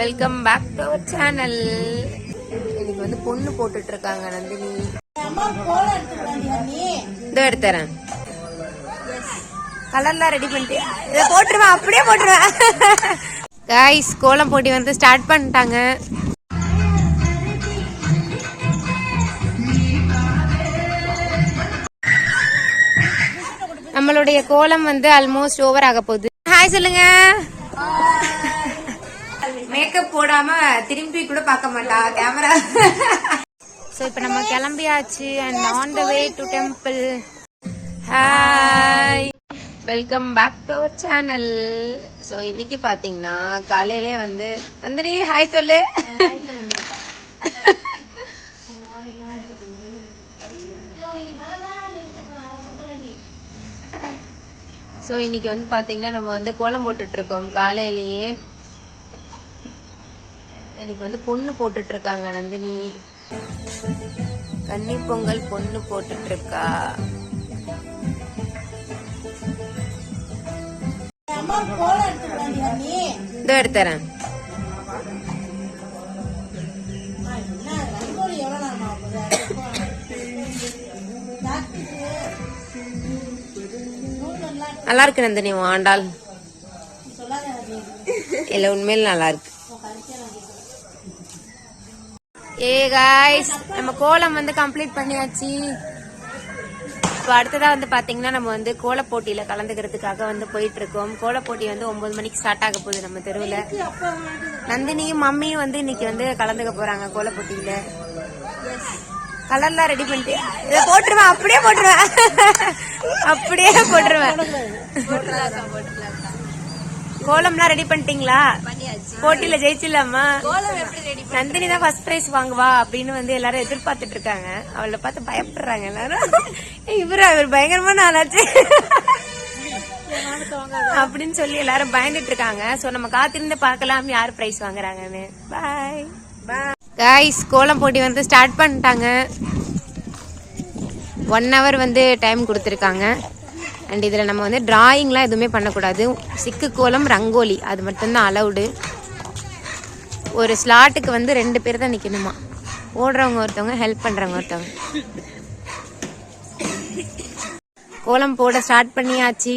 Welcome back to our channel இன்னைக்கு வந்து பொண்ணு போட்டுட்டு இருக்காங்க நந்தினி. இதோ எடுத்துறேன். கலர்லாம் ரெடி பண்ணிட்டு இதை போட்டுருவேன் அப்படியே போட்டுருவேன் காய்ஸ் கோலம் போட்டி வந்து ஸ்டார்ட் பண்ணிட்டாங்க. நம்மளுடைய கோலம் வந்து ஆல்மோஸ்ட் ஓவர் ஆக போகுது. ஹாய் சொல்லுங்க. மேக்கப் போடாம திரும்பி கூட பார்க்க மாட்டா கேமரா ஸோ இப்போ நம்ம கிளம்பியாச்சு and on the way to temple hi welcome back to our channel so இன்னைக்கு பார்த்தீங்கன்னா காலையிலே வந்து நந்தினி ஹாய் சொல்லு. ஸோ இன்னைக்கு வந்து பார்த்தீங்கன்னா நம்ம வந்து கோலம் போட்டுட்டு இருக்கோம். காலையிலேயே எனக்கு வந்து பொண்ணு போட்டுட்டு இருக்காங்க நந்தினி. கன்னி பொங்கல் பொண்ணு போட்டுட்டு இருக்கா இதோ எடுத்துறேன். நல்லா இருக்கு நந்தினி ஆண்டாள். இல்ல உண்மையில நல்லா இருக்கு ஏ காய்ஸ் நம்ம கோலம் வந்து கம்ப்ளீட் பண்ணியாச்சு. இப்போ அடுத்ததா வந்து பாத்தீங்கன்னா நம்ம வந்து கோல போட்டியில கலந்துக்கிறதுக்காக வந்து போயிட்டு இருக்கோம் கோல போட்டி வந்து ஒன்பது மணிக்கு ஸ்டார்ட் ஆக போகுது நம்ம தெருவில். நந்தினியும் மம்மியும் வந்து இன்னைக்கு வந்து கலந்துக்க போறாங்க கோல போட்டியில. கலர்லாம் ரெடி பண்ணிட்டு இதை போட்டுருவேன் அப்படியே போட்டுருவேன். அப்படியே போட்டுருவேன். கோலம்லாம் ரெடி பண்ணிட்டீங்களா? போட்டியில ஜெயிச்சிடலாமா? நந்தினி தான் ஃபர்ஸ்ட் பிரைஸ் வாங்குவா அப்படின்னு வந்து எல்லாரும் எதிர்பார்த்துட்டு இருக்காங்க. அவளை பார்த்து பயப்படுறாங்க எல்லாரும். இவரு அவர் பயங்கரமான ஆளாச்சு. அப்படின்னு சொல்லி எல்லாரும் பயந்துட்டு இருக்காங்க. சோ நம்ம காத்திருந்து பார்க்கலாம் யார் பிரைஸ் வாங்குறாங்கன்னு. பாய் காய்ஸ் கோலம் போட்டி வந்து ஸ்டார்ட் பண்ணிட்டாங்க. ஒன் ஹவர் வந்து டைம் கொடுத்துருக்காங்க. அண்ட் இதில் நம்ம வந்து ட்ராயிங்லாம் எதுவுமே பண்ணக்கூடாது. சிக்கு கோலம் ரங்கோலி அது மட்டும்தான் அலவுடு ஒரு ஸ்லாட்டுக்கு வந்து ரெண்டு பேர் தான் நிற்கணுமா ஓடுறவங்க ஒருத்தவங்க ஹெல்ப் பண்ணுறவங்க ஒருத்தவங்க. கோலம் போட ஸ்டார்ட் பண்ணியாச்சு.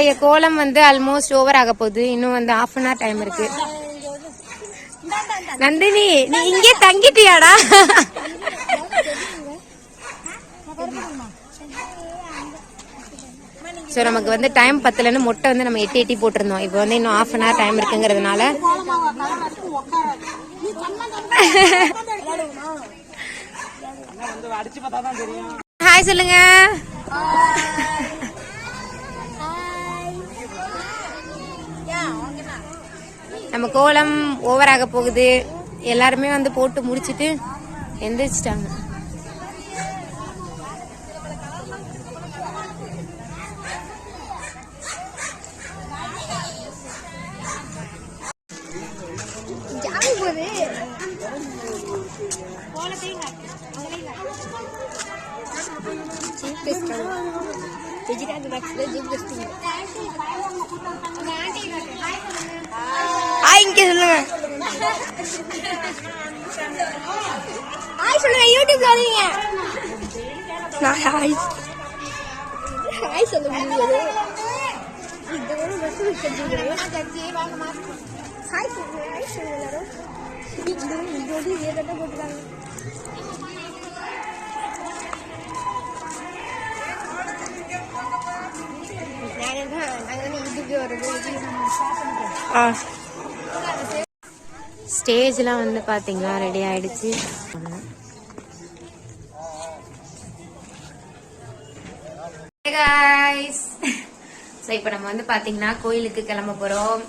நம்மளுடைய கோலம் வந்து ஆல்மோஸ்ட் ஓவர் ஆக போகுது. இன்னும் வந்து half அன் ஹவர் டைம் இருக்கு. நந்தினி நீ இங்கே தங்கிட்டியாடா? ஸோ நமக்கு வந்து டைம் பத்தலன்னு முட்டை வந்து நம்ம எட்டி எட்டி போட்டிருந்தோம். இப்போ வந்து இன்னும் half அன் ஹவர் டைம் இருக்குங்கிறதுனால. ஹாய் சொல்லுங்க. நம்ம கோலம் ஓவராக போகுது. எல்லாருமே வந்து போட்டு முடிச்சுட்டு எந்திரிச்சிட்டாங்க. ஹாய் இங்க சொல்லுங்க ஹாய் சொல்லுங்க யூடியூப்ல வரீங்க நான் ஹாய் ஹாய் சொல்ல முடியாது இதோட பஸ் வச்சிருக்கீங்க ஹாய் சொல்லுங்க ஹாய் சொல்லுங்க எல்லாரும் இது இதோட ஏதோ போட்டுருக்காங்க ஆ ஸ்டேஜ்லாம் வந்து பாத்தீங்கன்னா ரெடி ஆயிடுச்சு. ஸோ இப்போ நம்ம வந்து பாத்தீங்கன்னா கோயிலுக்கு கிளம்ப போறோம்.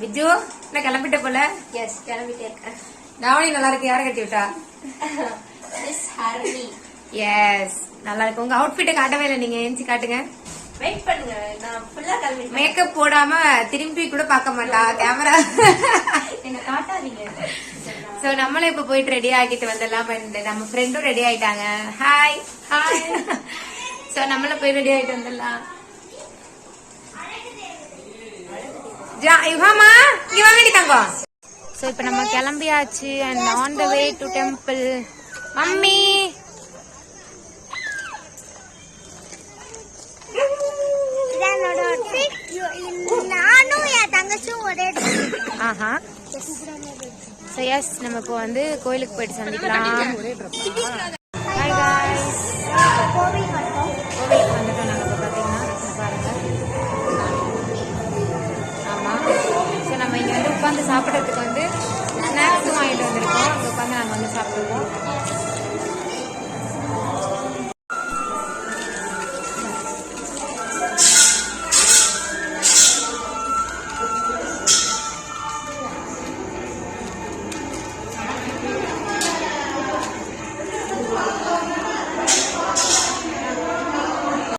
விஜு என்ன கிளம்பிட்ட போல? எஸ் கிளம்பிட்டே இருக்கேன். தாவணி நல்லா இருக்கு. யாரை கட்டி விட்டா? எஸ் நல்லா இருக்கு. உங்க அவுட்ஃபிட்டை காட்டவே இல்லை. நீங்க ஏஞ்சி காட்டுங்க. வெயிட் பண்ணுங்க. நான் ஃபுல்லா கிளம்பிட்டேன். மேக்கப் போடாம திரும்பி கூட பார்க்க மாட்டா. கேமரா என்ன காட்டாதீங்க. சோ நம்மளும் இப்ப போயிட்டு ரெடி ஆகிட்டு வந்துடலாம். நம்ம ஃப்ரெண்டும் ரெடி ஆயிட்டாங்க. ஹாய் ஹாய் சோ நம்மளும் போய் ரெடி ஆயிட்டு வந்துடலாம். யுகாமா இங்க வாங்கடி தங்கம் சோ இப்ப நம்ம கிளம்பியாச்சு. And on the way to temple mummy நானும் என் தங்கச்சும் ஆஹா ஸோ எஸ் வந்து கோயிலுக்கு போயிட்டு சந்திக்கலாம். ஹாய் காய்ஸ் கோவிலுக்கு வந்துட்டோம் நாங்கள் பார்த்தீங்கன்னா ஆமாம் ஸோ நம்ம இங்கே வந்து உட்காந்து சாப்பிட்றதுக்கு வந்து ஸ்நாக்ஸும் வாங்கிட்டு வந்திருக்கோம். அங்கே உட்காந்து நாங்கள் வந்து சாப்பிடுவோம்